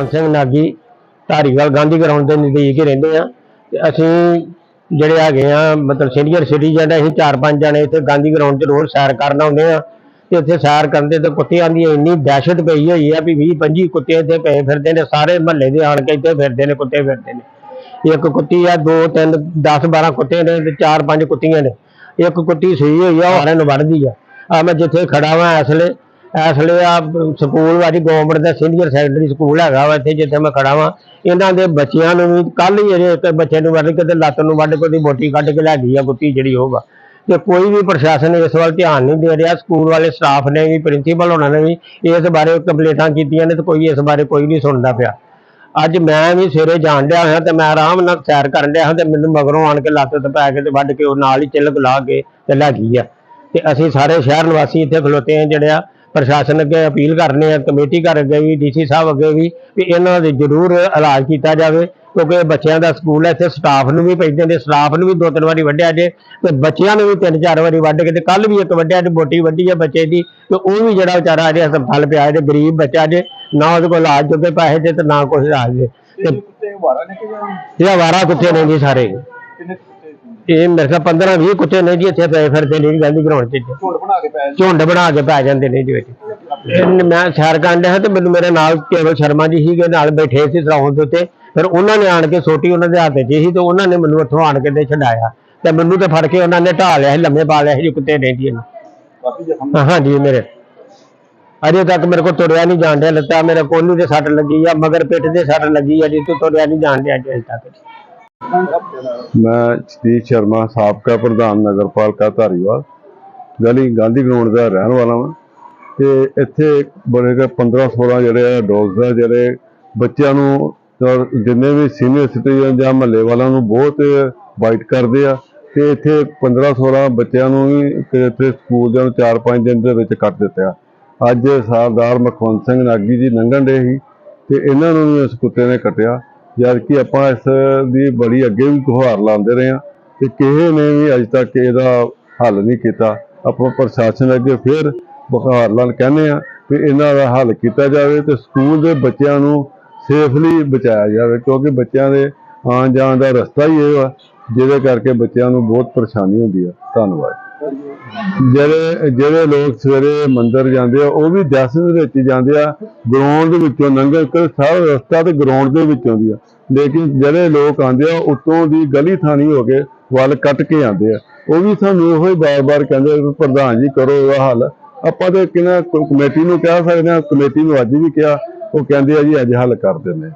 ਮਖੌਨ Singh Nagi Dhariwal Gandhi ground ਦੇ ਨਜ਼ਦੀਕ ਹੀ ਰਹਿੰਦੇ ਆ। ਤੇ ਅਸੀਂ ਜਿਹੜੇ ਹੈਗੇ ਆ, ਮਤਲਬ ਸੀਨੀਅਰ ਸਿਟੀਜ਼ਨ ਅਸੀਂ ਚਾਰ ਪੰਜ ਜਣੇ ਇੱਥੇ ਗਾਂਧੀ ਗਰਾਊਂਡ 'ਚ ਰੋਜ਼ ਸੈਰ ਕਰਨ ਆਉਂਦੇ ਆ। ਤੇ ਇੱਥੇ ਸੈਰ ਕਰਦੇ ਤੇ ਕੁੱਤਿਆਂ ਦੀ ਇੰਨੀ ਦਹਿਸ਼ਤ ਪਈ ਹੋਈ ਆ ਵੀ 20 25 ਕੁੱਤੇ ਇੱਥੇ ਪਏ ਫਿਰਦੇ ਨੇ, ਸਾਰੇ ਮਹੱਲੇ ਦੇ ਆਣ ਕੇ ਇੱਥੇ ਫਿਰਦੇ ਨੇ, ਕੁੱਤੇ ਫਿਰਦੇ ਨੇ। ਇੱਕ ਕੁੱਤੀ ਆ, ਦੋ, ਤਿੰਨ 10 12 ਕੁੱਤੇ ਨੇ ਤੇ ਚਾਰ ਪੰਜ ਕੁੱਤੀਆਂ ਨੇ। ਇੱਕ ਕੁੱਤੀ ਸਹੀ ਹੋਈ ਆ, ਉਹ ਸਾਰਿਆਂ ਨੂੰ ਵੱਢਦੀ ਆ। ਆ ਮੈਂ ਜਿੱਥੇ ਖੜਾ ਵਾਂ ਇਸ ਵੇਲੇ ਇਸ ਲਈ ਆ ਸਕੂਲ ਵਾਲੀ ਗਵਰਨਮੈਂਟ ਦਾ ਸੀਨੀਅਰ ਸੈਕੰਡਰੀ ਸਕੂਲ ਹੈਗਾ ਵਾ ਇੱਥੇ, ਜਿੱਥੇ ਮੈਂ ਖੜਾ ਵਾਂ। ਇਹਨਾਂ ਦੇ ਬੱਚਿਆਂ ਨੂੰ ਵੀ ਕੱਲ ਹੀ ਅਜੇ ਉੱਤੇ ਬੱਚੇ ਨੂੰ ਵੱਢ ਕੇ ਤੇ ਲੱਤ ਨੂੰ ਵੱਢ ਕੇ ਉਹਦੀ ਬੋਟੀ ਕੱਢ ਕੇ ਲੈ ਗਈ ਆ, ਕੁੱਤੀ ਜਿਹੜੀ ਉਹ ਵਾ। ਤੇ ਕੋਈ ਵੀ ਪ੍ਰਸ਼ਾਸਨ ਇਸ ਵੱਲ ਧਿਆਨ ਨਹੀਂ ਦੇ ਰਿਹਾ, ਸਕੂਲ ਵਾਲੇ ਸਟਾਫ ਨੇ ਵੀ ਪ੍ਰਿੰਸੀਪਲ ਉਹਨਾਂ ਨੇ ਵੀ ਇਸ ਬਾਰੇ ਕੰਪਲੇਂਟਾਂ ਕੀਤੀਆਂ ਨੇ ਤੇ ਕੋਈ ਇਸ ਬਾਰੇ ਕੋਈ ਨਹੀਂ ਸੁਣਦਾ ਪਿਆ। ਅੱਜ ਮੈਂ ਵੀ ਸਵੇਰੇ ਜਾਣ ਡਿਆ ਹਾਂ ਤੇ ਮੈਂ ਆਰਾਮ ਨਾਲ ਸੈਰ ਕਰਨ ਡਿਆ ਹਾਂ ਤੇ ਮੈਨੂੰ ਮਗਰੋਂ ਆਣ ਕੇ ਲੱਤ ਤੇ ਪੈ ਕੇ ਤੇ ਵੱਢ ਕੇ ਉਹ ਨਾਲ ਹੀ ਚਿਲਕ ਲਾ ਕੇ ਤੇ ਲੈ ਗਈ ਆ। ਤੇ ਅਸੀਂ ਸਾਰੇ ਸ਼ਹਿਰ ਨਿਵਾਸੀ ਇੱਥੇ ਖਲੋਤੇ ਆ ਜਿਹੜੇ ਆ ਪ੍ਰਸ਼ਾਸਨ ਅੱਗੇ ਅਪੀਲ ਕਰਨੇ ਆ ਕਮੇਟੀ ਘਰ ਅੱਗੇ ਵੀ ਡੀਸੀ ਸਾਹਿਬ ਅੱਗੇ ਵੀ ਵੀ ਇਹਨਾਂ ਦੇ ਜ਼ਰੂਰ ਇਲਾਜ ਕੀਤਾ ਜਾਵੇ ਕਿਉਂਕਿ ਇਹ ਬੱਚਿਆਂ ਦਾ ਸਕੂਲ ਹੈ ਇੱਥੇ ਸਟਾਫ ਨੂੰ ਵੀ ਪੈਂਦੇ ਨੇ ਸਟਾਫ ਨੂੰ ਵੀ ਦੋ ਤਿੰਨ ਵਾਰੀ ਵੱਢਿਆ ਜੇ ਤੇ ਬੱਚਿਆਂ ਨੂੰ ਵੀ ਤਿੰਨ ਚਾਰ ਵਾਰੀ ਵੱਢ ਕੇ ਤੇ ਕੱਲ ਵੀ ਇੱਕ ਵੱਢਿਆ ਤੇ ਬੋਟੀ ਵੱਢੀ ਆ ਬੱਚੇ ਦੀ ਤੇ ਉਹ ਵੀ ਜਿਹੜਾ ਵਿਚਾਰਾ ਅਜੇ ਹਸਪਤਾਲ ਪਿਆ ਜੇ ਗਰੀਬ ਬੱਚਾ ਜੇ ਨਾ ਉਹਦੇ ਕੋਲ ਇਲਾਜ ਜੋਗੇ ਪੈਸੇ ਜੇ ਤੇ ਨਾ ਕੁਛ ਇਲਾਜ ਜੇ। ਤੇ ਵਾਰਾ ਜਾਂ ਇਹ ਆਵਾਰਾ ਕੁੱਤੇ ਨੇ ਜੀ ਸਾਰੇ? ਕਿੰਨੇ ਇਹ ਮੇਰੇ ਖਿਆਲ 15 20 ਕੁੱਤੇ ਨੇ ਜੀ ਇੱਥੇ ਪਏ ਫਿਰਦੇ ਨੇ ਜੀ ਗਾਂਧੀ ਗਰਾਊਂਡ 'ਚ ਝੋੜ ਬਣਾ ਕੇ ਪੈ ਝੁੰਡ ਬਣਾ ਕੇ ਪੈ ਜਾਂਦੇ ਨੇ ਜੀ ਵਿੱਚ। ਇਹ ਮੈਂ ਸੈਰ ਕਰਨ ਡਿਆ ਤੇ ਮੈਨੂੰ ਮੇਰੇ ਨਾਲ ਕੇਵਲ ਸ਼ਰਮਾ ਜੀ ਸੀਗੇ ਨਾਲ ਬੈਠੇ ਸੀ ਸਰਾਉਂ ਦੇ ਉੱਤੇ। ਫਿਰ ਉਹਨਾਂ ਨੇ ਆਣ ਕੇ ਸੋਟੀ ਉਹਨਾਂ ਦੇ ਹੱਥ 'ਚ ਸੀ ਤੇ ਉਹਨਾਂ ਨੇ ਮੈਨੂੰ ਉੱਥੋਂ ਆਣ ਕੇ ਤੇ ਛਡਾਇਆ। ਤੇ ਮੈਨੂੰ ਤੇ ਫੜ ਕੇ ਉਹਨਾਂ ਨੇ ਢਾ ਲਿਆ ਸੀ ਲੰਮੇ ਪਾ ਲਿਆ ਸੀ ਜੀ ਕੁੱਤੇ ਨੇ ਜੀ ਇਹਨੂੰ। ਹਾਂਜੀ ਮੇਰੇ। ਅਜੇ ਤੱਕ ਮੇਰੇ ਕੋਲ ਤੁਰਿਆ ਨਹੀਂ ਜਾਣ ਡਿਆ ਲੱਤਾਂ ਮੇਰੇ ਕੋਲੂ ਦੇ ਸੱਟ ਲੱਗੀ ਆ ਮਗਰ ਪਿੱਠ ਦੇ ਸੱਟ ਲੱਗੀ ਆ ਜੀ ਤੋਂ ਤੁਰਿਆ ਨਹੀਂ ਜਾਣ ਡਿਆ ਅਜੇ ਤੱਕ। ਮੈਂ ਸਤੀਸ਼ ਸ਼ਰਮਾ, ਸਾਬਕਾ ਪ੍ਰਧਾਨ ਨਗਰਪਾਲਿਕਾ ਧਾਰੀਵਾਲ। ਗਲੀ ਗਾਂਧੀ ਗਰਾਊਂਡ ਦਾ ਰਹਿਣ ਵਾਲਾ ਹਾਂ ਤੇ ਇੱਥੇ ਬੜੇ ਕੁ 15 16 ਜਿਹੜੇ ਆ ਡੋਜ਼ ਆ, ਜਿਹੜੇ ਬੱਚਿਆਂ ਨੂੰ ਔਰ ਜਿੰਨੇ ਵੀ ਸੀਨੀਅਰ ਸਿਟੀਜ਼ਨ ਜਾਂ ਮਹੱਲੇ ਵਾਲਿਆਂ ਨੂੰ ਬਹੁਤ ਵਾਈਟ ਕਰਦੇ ਆ। ਤੇ ਇੱਥੇ 15 16 ਬੱਚਿਆਂ ਨੂੰ ਵੀ ਇੱਥੇ ਸਕੂਲ ਦੇ ਨੂੰ 4-5 ਦਿਨ ਦੇ ਵਿੱਚ ਕੱਟ ਦਿੱਤਾ। ਅੱਜ ਸਰਦਾਰ ਮਖਵੰਤ ਸਿੰਘ ਨਾਗੀ ਜੀ ਲੰਘਣ ਦੇ ਸੀ ਤੇ ਇਹਨਾਂ ਨੂੰ ਵੀ ਇਸ ਕੁੱਤੇ ਨੇ ਕੱਟਿਆ। ਜਦ ਕਿ ਆਪਾਂ ਇਸ ਦੀ ਬੜੀ ਅੱਗੇ ਵੀ ਗੁਹਾਰ ਲਾਉਂਦੇ ਰਹੇ ਹਾਂ ਤੇ ਕਿਸੇ ਨੇ ਵੀ ਅਜੇ ਤੱਕ ਇਹਦਾ ਹੱਲ ਨਹੀਂ ਕੀਤਾ। ਆਪਾਂ ਪ੍ਰਸ਼ਾਸਨ ਅੱਗੇ ਫਿਰ ਗੁਹਾਰ ਲਾਲ ਕਹਿੰਦੇ ਆ ਕਿ ਇਹਨਾਂ ਦਾ ਹੱਲ ਕੀਤਾ ਜਾਵੇ ਤੇ ਸਕੂਲ ਦੇ ਬੱਚਿਆਂ ਨੂੰ ਸੇਫਲੀ ਬਚਾਇਆ ਜਾਵੇ, ਕਿਉਂਕਿ ਬੱਚਿਆਂ ਦੇ ਆਉਣ ਜਾਣ ਦਾ ਰਸਤਾ ਹੀ ਇਹ ਆ ਜਿਹਦੇ ਕਰਕੇ ਬੱਚਿਆਂ ਨੂੰ ਬਹੁਤ ਪਰੇਸ਼ਾਨੀ ਹੁੰਦੀ ਆ। ਧੰਨਵਾਦ। ਜਿਹੜੇ ਜਿਹੜੇ ਲੋਕ ਸਵੇਰੇ ਮੰਦਿਰ ਜਾਂਦੇ ਆ, ਉਹ ਵੀ ਦਸ ਦੇ ਵਿੱਚ ਜਾਂਦੇ ਆ ਗਰਾਊਂਡ ਦੇ ਵਿੱਚੋਂ ਲੰਘਣ ਕੇ ਸਾਰਾ ਰਸਤਾ ਤੇ ਗਰਾਊਂਡ ਦੇ ਵਿੱਚ ਆਉਂਦੀ ਆ। ਲੇਕਿਨ ਜਿਹੜੇ ਲੋਕ ਆਉਂਦੇ ਆ, ਉਤੋਂ ਦੀ ਗਲੀ ਥਾਣੀ ਹੋ ਕੇ ਵੱਲ ਕੱਟ ਕੇ ਆਉਂਦੇ ਆ। ਉਹ ਵੀ ਸਾਨੂੰ ਉਹੋ ਹੀ ਬਾਰ-ਬਾਰ ਕਹਿੰਦੇ ਪ੍ਰਧਾਨ ਜੀ ਕਰੋ ਇਹਦਾ ਹੱਲ। ਆਪਾਂ ਤੇ ਕਿਹਨਾਂ ਕਮੇਟੀ ਨੂੰ ਕਹਿ ਸਕਦੇ ਆ, ਕਮੇਟੀ ਨੂੰ ਅੱਜ ਵੀ ਕਿਹਾ, ਉਹ ਕਹਿੰਦੇ ਆ ਜੀ ਅੱਜ ਹੱਲ ਕਰ ਦਿੰਦੇ